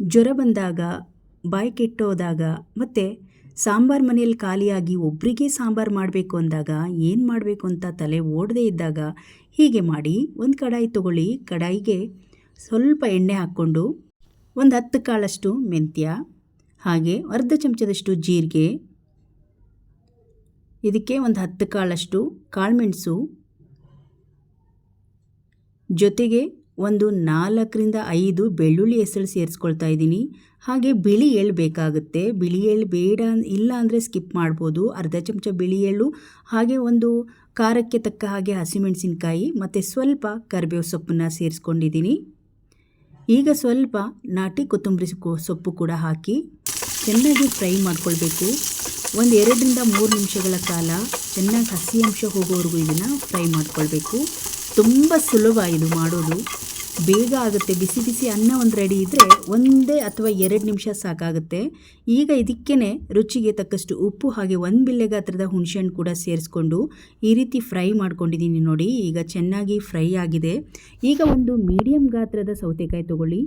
ಜ್ವರ ಬಂದಾಗ, ಬಾಯಿ ಕೆಟ್ಟೋದಾಗ ಮತ್ತು ಸಾಂಬಾರು ಮನೆಯಲ್ಲಿ ಖಾಲಿಯಾಗಿ ಒಬ್ಬರಿಗೆ ಸಾಂಬಾರು ಮಾಡಬೇಕು ಅಂದಾಗ ಏನು ಮಾಡಬೇಕು ಅಂತ ತಲೆ ಓಡದೇ ಇದ್ದಾಗ ಹೀಗೆ ಮಾಡಿ ಒಂದು ಕಡಾಯಿ ತಗೊಳ್ಳಿ. ಕಡಾಯಿಗೆ ಸ್ವಲ್ಪ ಎಣ್ಣೆ ಹಾಕ್ಕೊಂಡು ಒಂದು ಹತ್ತು ಕಾಳಷ್ಟು ಮೆಂತ್ಯ, ಹಾಗೆ ಅರ್ಧ ಚಮಚದಷ್ಟು ಜೀರಿಗೆ, ಇದಕ್ಕೆ ಒಂದು ಹತ್ತು ಕಾಳಷ್ಟು ಕಾಳುಮೆಣಸು ಜೊತೆಗೆ ಒಂದು ನಾಲ್ಕರಿಂದ ಐದು ಬೆಳ್ಳುಳ್ಳಿ ಹೆಸರು ಸೇರಿಸ್ಕೊಳ್ತಾ ಇದ್ದೀನಿ. ಹಾಗೆ ಬಿಳಿ ಎಳ್ಳು ಬೇಕಾಗುತ್ತೆ. ಬಿಳಿ ಎಳ್ಳು ಬೇಡ ಇಲ್ಲ ಅಂದರೆ ಸ್ಕಿಪ್ ಮಾಡ್ಬೋದು. ಅರ್ಧ ಚಮಚ ಬಿಳಿ ಎಳ್ಳು, ಹಾಗೆ ಒಂದು ಖಾರಕ್ಕೆ ತಕ್ಕ ಹಾಗೆ ಹಸಿಮೆಣಸಿನ್ಕಾಯಿ, ಮತ್ತು ಸ್ವಲ್ಪ ಕರಿಬೇವು ಸೊಪ್ಪನ್ನು ಸೇರಿಸ್ಕೊಂಡಿದ್ದೀನಿ. ಈಗ ಸ್ವಲ್ಪ ನಾಟಿ ಕೊತ್ತಂಬರಿ ಸೊಪ್ಪು ಕೂಡ ಹಾಕಿ ಚೆನ್ನಾಗಿ ಫ್ರೈ ಮಾಡ್ಕೊಳ್ಬೇಕು. ಒಂದು ಎರಡರಿಂದ ಮೂರು ನಿಮಿಷಗಳ ಕಾಲ ಚೆನ್ನಾಗಿ ಹಸಿ ಅಂಶ ಹೋಗೋವರೆಗೂ ಇದನ್ನು ಫ್ರೈ ಮಾಡ್ಕೊಳ್ಬೇಕು. ತುಂಬ ಸುಲಭ ಇದು ಮಾಡೋದು. ಬೇಗ ಆಗುತ್ತೆ. ಬಿಸಿ ಬಿಸಿ ಅನ್ನ ಒಂದು ರೆಡಿ ಇದ್ದರೆ ಒಂದೇ ಅಥವಾ ಎರಡು ನಿಮಿಷ ಸಾಕಾಗುತ್ತೆ. ಈಗ ಇದಕ್ಕೇ ರುಚಿಗೆ ತಕ್ಕಷ್ಟು ಉಪ್ಪು ಹಾಗೆ ಒಂದು ಬಿಲ್ಲೆ ಗಾತ್ರದ ಹುಣಸೆಹಣ್ಣು ಕೂಡ ಸೇರಿಸ್ಕೊಂಡು ಈ ರೀತಿ ಫ್ರೈ ಮಾಡ್ಕೊಂಡಿದ್ದೀನಿ ನೋಡಿ. ಈಗ ಚೆನ್ನಾಗಿ ಫ್ರೈ ಆಗಿದೆ. ಈಗ ಒಂದು ಮೀಡಿಯಮ್ ಗಾತ್ರದ ಸೌತೆಕಾಯಿ ತೊಗೊಳ್ಳಿ.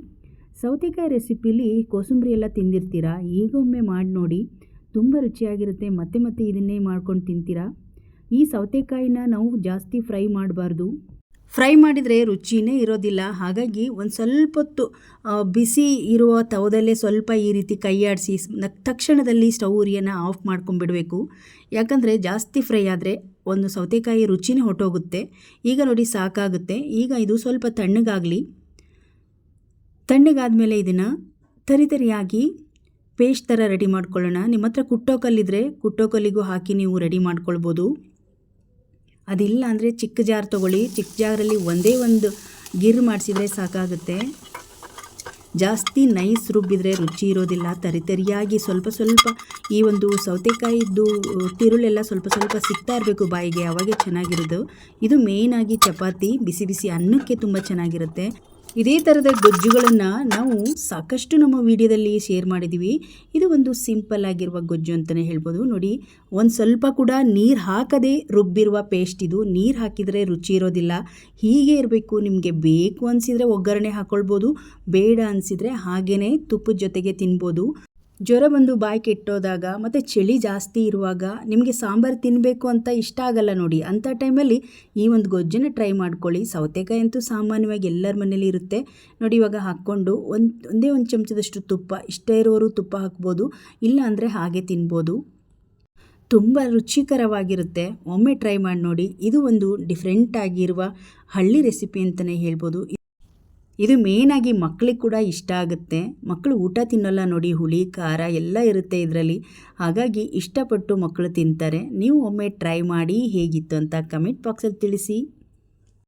ಸೌತೆಕಾಯಿ ರೆಸಿಪಿಲಿ ಕೋಸಂಬರಿ ಎಲ್ಲ ತಿಂದಿರ್ತೀರಾ? ಈಗ ಒಮ್ಮೆ ಮಾಡಿ ನೋಡಿ. ತುಂಬ ರುಚಿಯಾಗಿರುತ್ತೆ. ಮತ್ತೆ ಮತ್ತೆ ಇದನ್ನೇ ಮಾಡ್ಕೊಂಡು ತಿಂತೀರಾ? ಈ ಸೌತೆಕಾಯಿನ ನಾವು ಜಾಸ್ತಿ ಫ್ರೈ ಮಾಡಬಾರ್ದು. ಫ್ರೈ ಮಾಡಿದರೆ ರುಚಿನೇ ಇರೋದಿಲ್ಲ. ಹಾಗಾಗಿ ಒಂದು ಸ್ವಲ್ಪ ಹೊತ್ತು ಬಿಸಿ ಇರುವ ತವದಲ್ಲೇ ಸ್ವಲ್ಪ ಈ ರೀತಿ ಕೈಯಾಡಿಸಿ ತಕ್ಷಣದಲ್ಲಿ ಸ್ಟವ್ ಉರಿಯನ್ನು ಆಫ್ ಮಾಡ್ಕೊಂಡ್ಬಿಡಬೇಕು. ಯಾಕಂದರೆ ಜಾಸ್ತಿ ಫ್ರೈ ಆದರೆ ಒಂದು ಸೌತೆಕಾಯಿ ರುಚಿನೇ ಹೊಟ್ಟೋಗುತ್ತೆ ಈಗ ನೋಡಿ ಸಾಕಾಗುತ್ತೆ. ಈಗ ಇದು ಸ್ವಲ್ಪ ತಣ್ಣಗಾಗಲಿ. ತಣ್ಣಗಾದ ಇದನ್ನು ತರಿತರಿಯಾಗಿ ಪೇಸ್ಟ್ ಥರ ರೆಡಿ ಮಾಡ್ಕೊಳ್ಳೋಣ. ನಿಮ್ಮ ಹತ್ರ ಕುಟ್ಟೋಕಲ್ಲಿದ್ದರೆ ಕುಟ್ಟೋಕಲ್ಲಿಗೂ ಹಾಕಿ ನೀವು ರೆಡಿ ಮಾಡ್ಕೊಳ್ಬೋದು. ಅದಿಲ್ಲ ಅಂದರೆ ಚಿಕ್ಕ ಜಾರ್ ತೊಗೊಳ್ಳಿ. ಚಿಕ್ಕ ಜಾರಲ್ಲಿ ಒಂದೇ ಒಂದು ಗಿರ್ ಮಾಡಿಸಿದರೆ ಸಾಕಾಗುತ್ತೆ. ಜಾಸ್ತಿ ನೈಸ್ ರುಬ್ಬಿದರೆ ರುಚಿ ಇರೋದಿಲ್ಲ. ತರಿತರಿಯಾಗಿ ಸ್ವಲ್ಪ ಸ್ವಲ್ಪ ಈ ಒಂದು ಸೌತೆಕಾಯಿದ್ದು ತಿರುಳೆಲ್ಲ ಸ್ವಲ್ಪ ಸ್ವಲ್ಪ ಸಿಗ್ತಾ ಇರಬೇಕು ಬಾಯಿಗೆ, ಅವಾಗೆ ಚೆನ್ನಾಗಿರೋದು. ಇದು ಮೇಯ್ನಾಗಿ ಚಪಾತಿ. ಬಿಸಿ ಬಿಸಿ ಅನ್ನಕ್ಕೆ ತುಂಬ ಚೆನ್ನಾಗಿರುತ್ತೆ. ಇದೇ ಥರದ ಗೊಜ್ಜುಗಳನ್ನು ನಾವು ಸಾಕಷ್ಟು ನಮ್ಮ ವಿಡಿಯೋದಲ್ಲಿ ಶೇರ್ ಮಾಡಿದ್ದೀವಿ ಇದು ಒಂದು ಸಿಂಪಲ್ ಆಗಿರುವ ಗೊಜ್ಜು ಅಂತಲೇ ಹೇಳ್ಬೋದು. ನೋಡಿ, ಒಂದು ಸ್ವಲ್ಪ ಕೂಡ ನೀರು ಹಾಕದೆ ರುಬ್ಬಿರುವ ಪೇಸ್ಟ್ ಇದು. ನೀರು ಹಾಕಿದರೆ ರುಚಿ ಇರೋದಿಲ್ಲ. ಹೀಗೆ ಇರಬೇಕು. ನಿಮಗೆ ಬೇಕು ಅನಿಸಿದರೆ ಒಗ್ಗರಣೆ ಹಾಕ್ಕೊಳ್ಬೋದು ಬೇಡ ಅನಿಸಿದರೆ ಹಾಗೇ ತುಪ್ಪದ ಜೊತೆಗೆ ತಿನ್ಬೋದು. ಜ್ವರ ಬಂದು ಬಾಯಿ ಕೆಟ್ಟೋದಾಗ ಮತ್ತು ಚಳಿ ಜಾಸ್ತಿ ಇರುವಾಗ ನಿಮಗೆ ಸಾಂಬಾರು ತಿನ್ನಬೇಕು ಅಂತ ಇಷ್ಟ ಆಗಲ್ಲ ನೋಡಿ. ಅಂಥ ಟೈಮಲ್ಲಿ ಈ ಒಂದು ಗೊಜ್ಜನ್ನು ಟ್ರೈ ಮಾಡ್ಕೊಳ್ಳಿ. ಸೌತೆಕಾಯಿ ಅಂತೂ ಸಾಮಾನ್ಯವಾಗಿ ಎಲ್ಲರ ಮನೇಲಿ ಇರುತ್ತೆ. ನೋಡಿ ಇವಾಗ ಹಾಕ್ಕೊಂಡು ಒಂದು, ಒಂದೇ ಒಂದು ಚಮಚದಷ್ಟು ತುಪ್ಪ, ಇಷ್ಟ ಇರೋರು ತುಪ್ಪ ಹಾಕ್ಬೋದು, ಇಲ್ಲ ಅಂದರೆ ಹಾಗೆ ತಿನ್ಬೋದು. ತುಂಬ ರುಚಿಕರವಾಗಿರುತ್ತೆ. ಒಮ್ಮೆ ಟ್ರೈ ಮಾಡಿ ನೋಡಿ. ಇದು ಒಂದು ಡಿಫ್ರೆಂಟ್ ಆಗಿರುವ ಹಳ್ಳಿ ರೆಸಿಪಿ ಅಂತಲೇ ಹೇಳ್ಬೋದು. ಇದು ಮೇಯ್ನಾಗಿ ಮಕ್ಕಳಿಗೆ ಕೂಡ ಇಷ್ಟ ಆಗುತ್ತೆ. ಮಕ್ಕಳು ಊಟ ತಿನ್ನೋಲ್ಲ ನೋಡಿ, ಹುಳಿ, ಖಾರ ಎಲ್ಲ ಇರುತ್ತೆ ಇದರಲ್ಲಿ. ಹಾಗಾಗಿ ಇಷ್ಟಪಟ್ಟು ಮಕ್ಕಳು ತಿಂತಾರೆ. ನೀವು ಒಮ್ಮೆ ಟ್ರೈ ಮಾಡಿ ಹೇಗಿತ್ತು ಅಂತ ಕಮೆಂಟ್ ಬಾಕ್ಸಲ್ಲಿ ತಿಳಿಸಿ.